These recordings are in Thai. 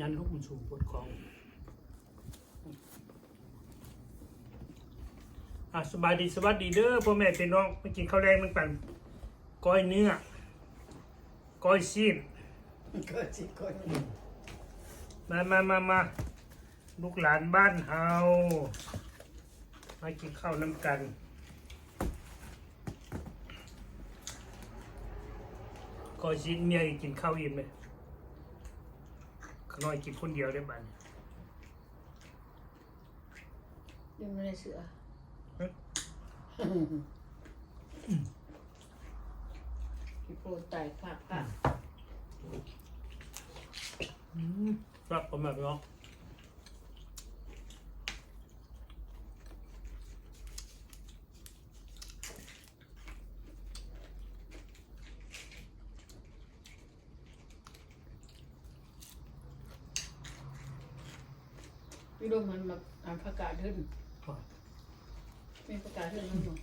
ยันลูกมันสูงปวดคองอะสบายดีสวัสดีเด้อพ่อแม่พี่น้องมากินข้าวแรงน้ำกันก้อยเนื้อ ก้อยซีนก็สิคนมามามามาลูกหลานบ้านเฮามากินข้าวน้ำกันก้อยซีนเมียกินข้าวอิ่มไหม ขน้อยกินคนเดียวได้บ้านยังไม่ได้เสือเฮ้ยพี่โปรตายผักผัก อืมครับผมแบบนี้พี่ ดมมันมาอ่านประกาศขึ้นเป็นประกาศขึ้นนั่นหรอ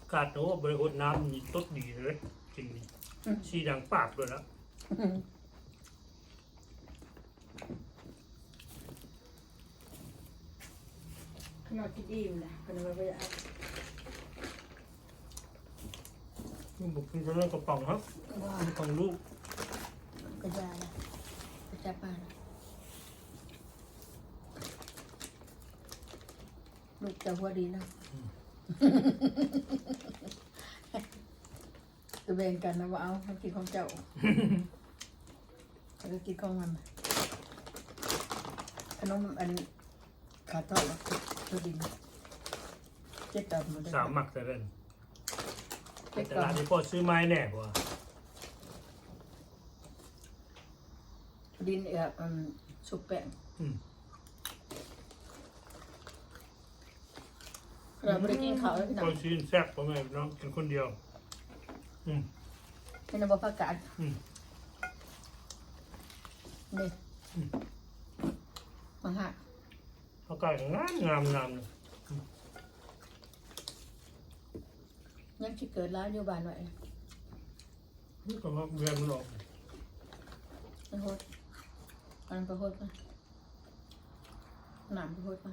อากาศโอ้บริโภคน้ำนี่ตดดีเลยกินนี่ชีดังปากเลยนะขนาดที่ดีอยู่นะขนาดว่าไปเอานี่บุกกินเรื่องกระป๋องครับว่ากระป๋องลูกกระจายนะกระจายมานะลูกจะหัวดีนะจะแบ่งกันนะว่าเอาเขากินของเจ้าแล้วก็กินของมันขนมอันขาดเท่าไหร่ตัวดินเจ็ดตับหมดเลยสามหมักแต่เรน เจ็ดแต่ตัร้าบนนี้พ่อซื้อไม้แน่กว่าดินเอ่ออืมสุกแป้งอืมเราไม่ได้กินข้าวแล้วพี่น้อก็งซื้อแซ่บพ่อแม่พี่น้องกินคนเดียว อืม เป็นน้ำผักกาดอืมนี่อืม มาฮะ เขาไก่งามงามงามเลย ยังที่เกิดร้านอยู่บ้านหน่อยนี่ก็มาเรียนมันออกไปโฮดอันไปโฮดมาหนามไปโฮดมา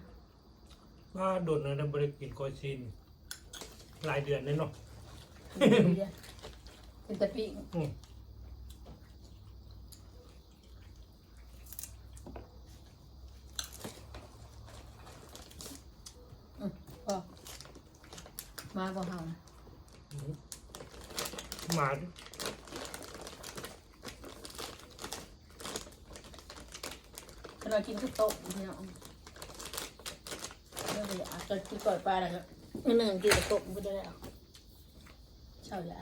ว่าโดนนะบริกินกอยซีนหลายเดือนเลยเนาะดีเดียวเป็นตะปีอืมพอมาบ่เฮานะ มาดิขณะกินข้าวโต๊ะพี่น้องเรื่องอะไรอะจะกินก่อยปลาอะไรก็ไม่หนึ่งกินข้าวโต๊ะไม่ได้แล้วเช่าอย่า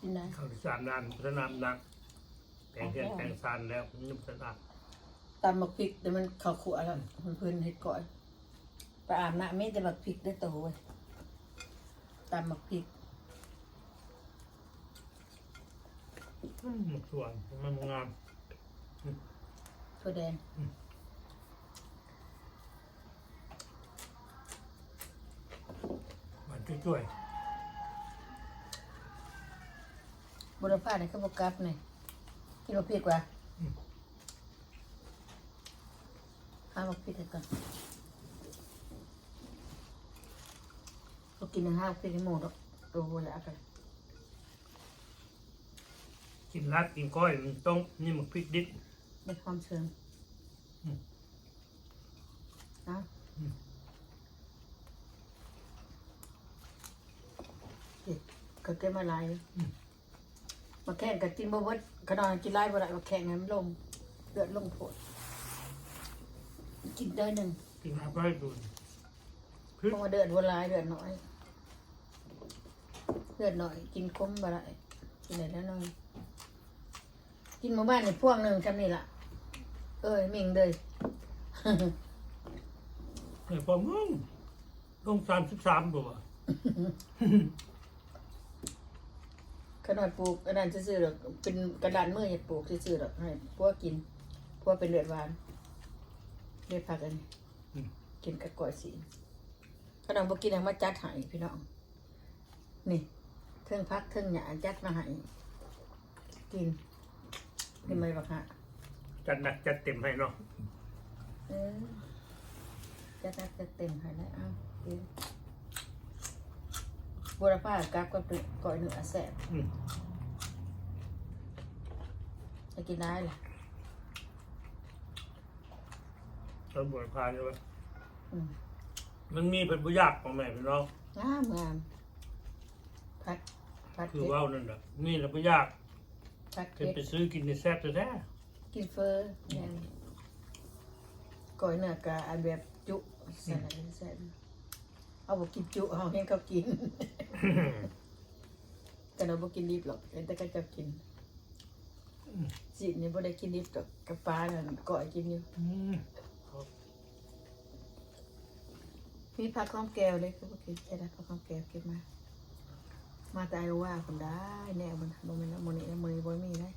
กินได้ข้าวสารนานพัฒนานักแปลงเทียนแปลงซานแล้วนุ่มสะอาดตำบักพริกแต่มันข้าวขัวแล้วมันเพิ่นเฮ็ดก่อยไปอาบน้ำไม่แต่บักพริกได้โตเว้ย ตำบักพริกอืมสวยมันงามถั่วแดงมันช่วยบุรพาเนี่ยเขาบอกกลับเนี่ยกินบักพริกว่ะหาบักพริกให้ก่อน ก็กินหนึ่งห้าบักพริกให้หมดแล้วตัวโบราณกันๆกินรัดกินก้อยมันต้องนี่มันพริกดิบได้ความเชิงอืมนะอืมเด็กก็เก็บมาหลายมาแข่งกับกินบ่เบิดขนาดกินหลายบ่ได้มาแข่งให้มันลงเลือดลงโผดกินได้หนึ่งกินมาก็ให้ดูพริก เพราะว่าเดือดบัวลายเดือดน้อย เดือดหน่อย กินคมบ่ได้กินได้แล้วหน้อยกินหมู่บ้านนี่พวงหนึ่งจำนี่ล่ะ เอ้ยมิงเลยเนี่ยพอมึงลงสามสิบสามตัวขนาดปลูกอันนั้นซื่อๆหรอกเป็นกระดานมืออย่าปลูกซื่อๆหรอกให้พวกกินพวกเป็นเลือดหวานเลือดผักอันนี้อืมกินกับก้อยสีขนมบ่กินเอามาจัดให้พี่น้อง นี่ เครื่องพักเครื่องหยาจัดมาให้กินกินไหมบักฮะจัดหนักจัดเต็มให้เนาะเออจัดนักจัดเต็มให้แล้วเอ้ากินบัวผ้ากราบก็เป็นก้อยเนื้อแซ่บอืมจะกินได้ล่ะเราบวชพาใช่ไหมอืมมันมีเป็นบุญยากของแม่พี่น้องงามงามพัด พัดคือเผ็ดว่าวนั่นแหละนี่แหละบุญยากพัดเป็นเผ็ดไปซื้อกินในแซ่บแท้กินเฟอร์แม่นก้อยเนื้อกะอันแบบจุใส่อะไรใส่เอาบอกกินจุเอาให้เขากินๆแต่เราบ่กินดิบหรอกแต่ก็จะกินสินี่บ่ได้กินดิบดอกกับปลานั่นก้อยกินอยู่อืมมีผักข้าวแก้วเลยก็บ่กินใช่ได้ผักข้าวแก้วเก็บมา มาแต่ไอ้ว่าคนได้แน่มันบ่แม่นว่ามื้อนี้นะมื้อนี้บ่มีได้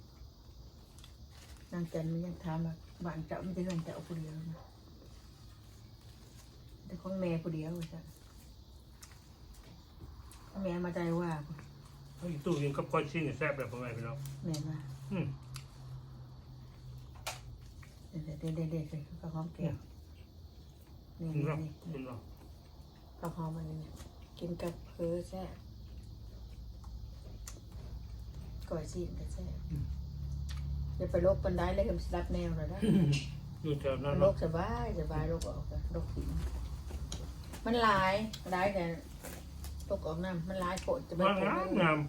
นางจันมันยังถามว่าบ้านเจ้ามันจะเฮือนเจ้าผู้เดียวนะแต่ของแม่ผู้เดียวว่าซั่นแม่มาใจว่าไอ้ตู้ยิงกับก้อยชิ้นแซ่บแบบของแม่พี่น้องแม่ว่าอืมเด็ดเด็ดเด็ดเด็ดเลยข้าวหอมแก้วนี่กินนี่เนาะนี่กินเนาะข้าวหอมมันนี่กินกับเพอแซ่บ ก่อยซีนก็แซ่บอย่าไปโรคปันได้เลยคำรับแนวเลยนะอยู่แถวนั้นโรเนาะคสบายสบายโรคออกโรคผิวมันหลายหลายแต่โรคออกน้ำมันหลายโคตรจะไม่งามโคตงาม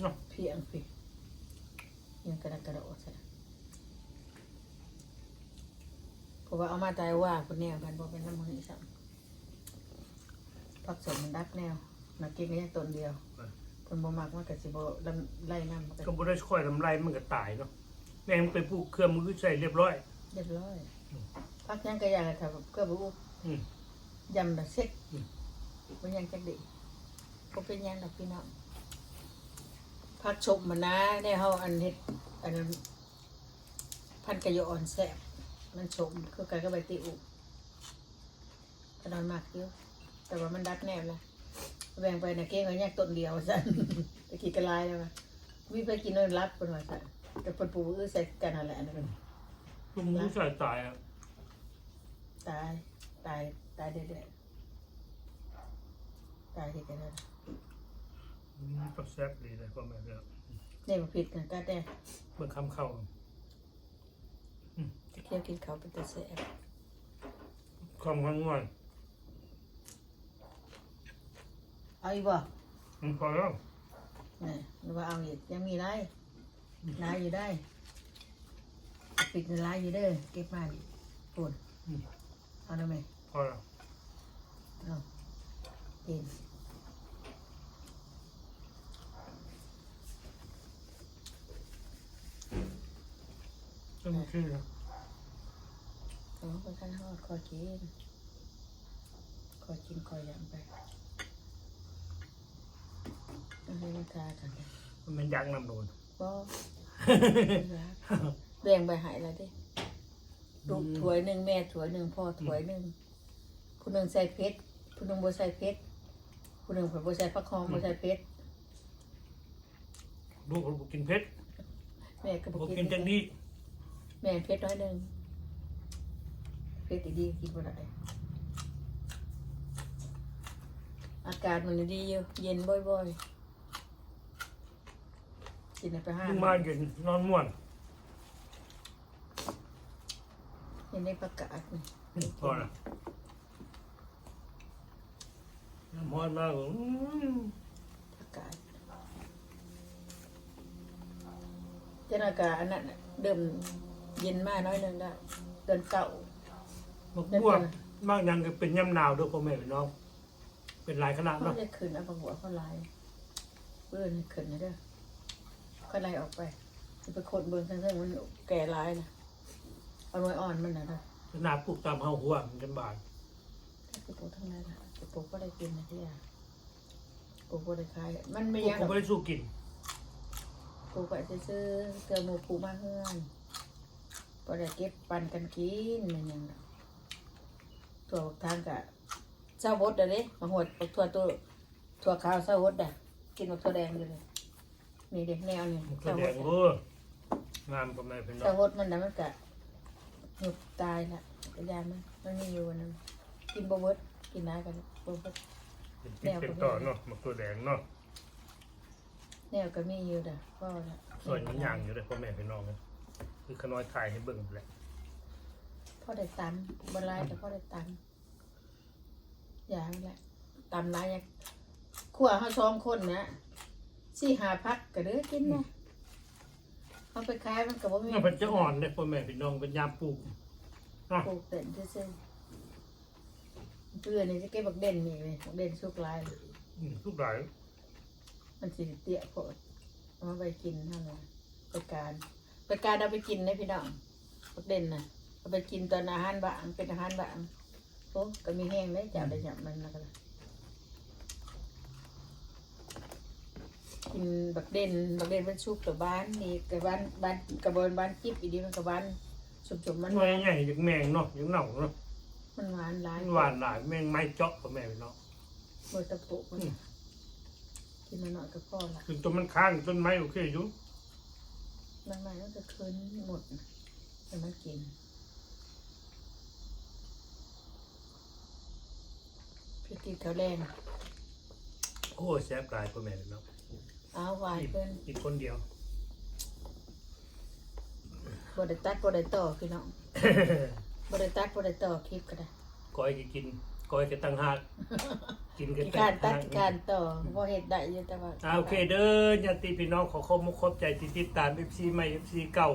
งามเพียงผิยังกระดักกระโดดใช่เพราะว่าเอามาตายว่าคนแนวกันบอกเป็นน้ำมันอีสัมพักสมมันดักแนวนักกินก็ยังตนเดียว คนบ่มากมันก็สิบ่ลำไล่น้ำมันก็ก็บ่ได้ค่อยทำไรมันก็ตายเนาะแม่งไปปลูกเครื่องมือใส่เรียบร้อย เรียบร้อยพักยังก็อยากจะทำเกลือบุอืมยำแบบเซ็กอืมมันยังจักดีก็เป็นยังดอกพี่น้องพักชมมันนะได้เฮาอันเฮ็ดอันนั้นพันกระโยอ่อนแซ่บมันชมคือกันก็ใบติอุก็นอนมากอยู่แต่ว่ามันดักแนวละ แบ่งไปนะเก้งก็แยกต้นเดียวสั่นตะกี้กระลายแล้วว่าวิไปกินนอนรับเป็นว่าสั่นแต่เพิ่นปลูกอื้อใส่กันนั่นแหละอันนั้นลูกมือใส่ตายอะตายตายตายเด็ดๆตายเด็ดๆเลยอืมก็แซ่บดีเลยพ่อแม่พี่น้องเนี่ยมาผิดกันก็ได้เมื่อคำเข้าเที่ยวกินเขาวเป็นตัวเสียความงอนงอน เอาอีกบ่มันพอแล้วนี่หรือว่าเอาอีกยังมีไรไรอยู่ได้ ปิดไรอยู่เด้อเก็บมาดิปุ่นเอาได้ไหมพอแล้วเอากินก็ไม่ชื่อนะเอาไปข้างทอดคอยกินคอยกินคอยยำไป เอาให้มันทากันมันยักน้ำโดนบ่แบ่งไปใหายแล้วดิลูกถ้วยหนึ่งแม่ถ้วยหนึ่งพ่อถ้วยหนึ่งผู้หนึ่งใส่เพชรผู้หนึ่งบ่ใส่เพชรผู้หนึ่งผัดบ่ใส่ฟักทองบ่ใส่เพชรลูกเรากินเพชรแม่ก็บ่บ่กิกินนจังดีแม่เพชรน้อยหนึ่งเพชรดีๆกินบ่ได้ อากาศมันดีอยู่เย็นบ่อยๆ กินไปห้ามึงมาเย็นนอนม่วนเย็นในประกาศนี่พอละน้ำร้อนมากอืมประกาศเจ้าอากาศอันนั้นน่ะเดิมเย็นมากน้อยหนึงได้เดือนเก่ามากบวกมากยังก็เป็นย่ำหนาวด้วยพ่อแม่พี่น้อง เป็นหลายขนาดเขาเนาะจะขึ้นเอาปหัวเขาลายเบื่อนี่ขึ้นนะเด้อเขาไล่ออกไปจะไปคนเบิ่งทั้งๆมันแก่ร้ายนะเอาหน่วยอ่อนมันนะเด้อขนาดปลูกตามเฮาหัวมันจะบาดถ้าไปปลูกทั้งนั้นนะไปปลูกก็ได้กินนะที่ยาปลูกก็ได้ขายมันปไม่ลูกยังหรก็อก ไม่ได้สู้กินปลูกไปซื้อๆเกลือหมูปลูกมาเฮือนก็ได้เก็บปันกันกินมันยังน่ะถั่วบักทางกะ เจ้าบดเด้อเด้มาหดบักถั่วตัวถั่วขาวเจ้าบดอะกินบักถั่วแดงอยู่เลยนี่เด็กแนวนี่มันก็เจ้าแดบดงโอ้งามพ่อแม่พี่น้อเจ้างบดมันน่ะมันกะหยุดตายละกระยานมันมันมีอยู่อันนั้นกินบ่เบิดกินน้ากันบ่เบิดเป็นติดเป็นต่อเนาะมันตัวแดงเนาะแนวก็มีอยู่เด้อก็ละส่วนมันย่างอยู่เลยพ่อแม่พี่น้องเนี่ยคือขน้อยถ่ายให้เบิ่งแหละพอได้ตำบ่หลายแต่พอได้ตำ อย่างนั้นแหละตำหลายอย่างขัวเฮาสองคนนะสี่หาพักก็เด้อกินนะเอาไปขายมันก็บ่มีมันจะอ่อนเลยพ่อแม่พี่น้องเป็นยามปลูกปลูกเต็นซื่อๆเพื่อนนี่จะเก็บบักเด่นนี่เลยบักเด่นสุกหลาย อืมทุกหลายมันสิเตี้ยโพดเอามาไปกินเท่านั้นไปการไปการเอาไปกินนะพี่น้องบักเด่นน่ะเอาไปกินตอนอาหารบางเป็นอาหารบางโอ้ก็มีแห้งเลยจับได้จับมันแล้วก็กินบักเด่นบักเด่นมันชุกกับบ้านนี่กับบ้านบ้านกับบ้านบ้านจิ๊บอีดีมันกับบ้านสมๆมันหน่วยใหญ่อย่างแมงเนาะอย่างเหน่าเนาะมันหวานหลายมันหวานหลายแมงไม้เจาะพ่อแม่พี่น้องโบตะปุมันกินมาหน่อยก็พอละคือต้นมันค้างต้นไม้โอเคอยู่บางไม้ก็จะคืนหมดนะแต่มันกิน กินข้าวแรงโอ้แซ่บหลายพ่อแม่พี่น้องเอาหวานเพิ่นอีกคนเดียว บ่ได้ตัดบ่ได้ต่อพี่น้องบ่ได้ตัดบ่ได้ต่อคลิปก็ได้ก้อยก็กินก้อยก็ตั้งหากกินก็ที่ตั้การงตัหาดกที่การต่อบ่เฮ็ดได้อยู่แต่ว่าอ่าโอเคเด้อญาติพี่น้องขอขอบมุกขอบใจที่ติดตาม FC ใหม่ FC เก่า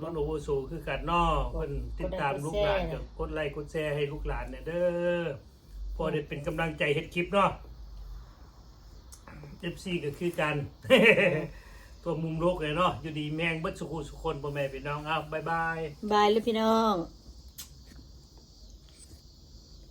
รุ่นโอเวอร์โซคือกันเนอเพิ่นติดตามลูกหลานก็กดไลค์กดแชร์ให้ลูกหลานเนี่ยเด้อพ อได้เป็นกำลังใจเฮ็ดคลิปเนาะเอฟซีก็คือกัน ตัวมุมโลกเลยเนาะอยู่ดีแมงเบิดสุขุสุคนพ่อแม่พี่น้องอ้าวบ๊ายบาย บายเลยพี่น้อง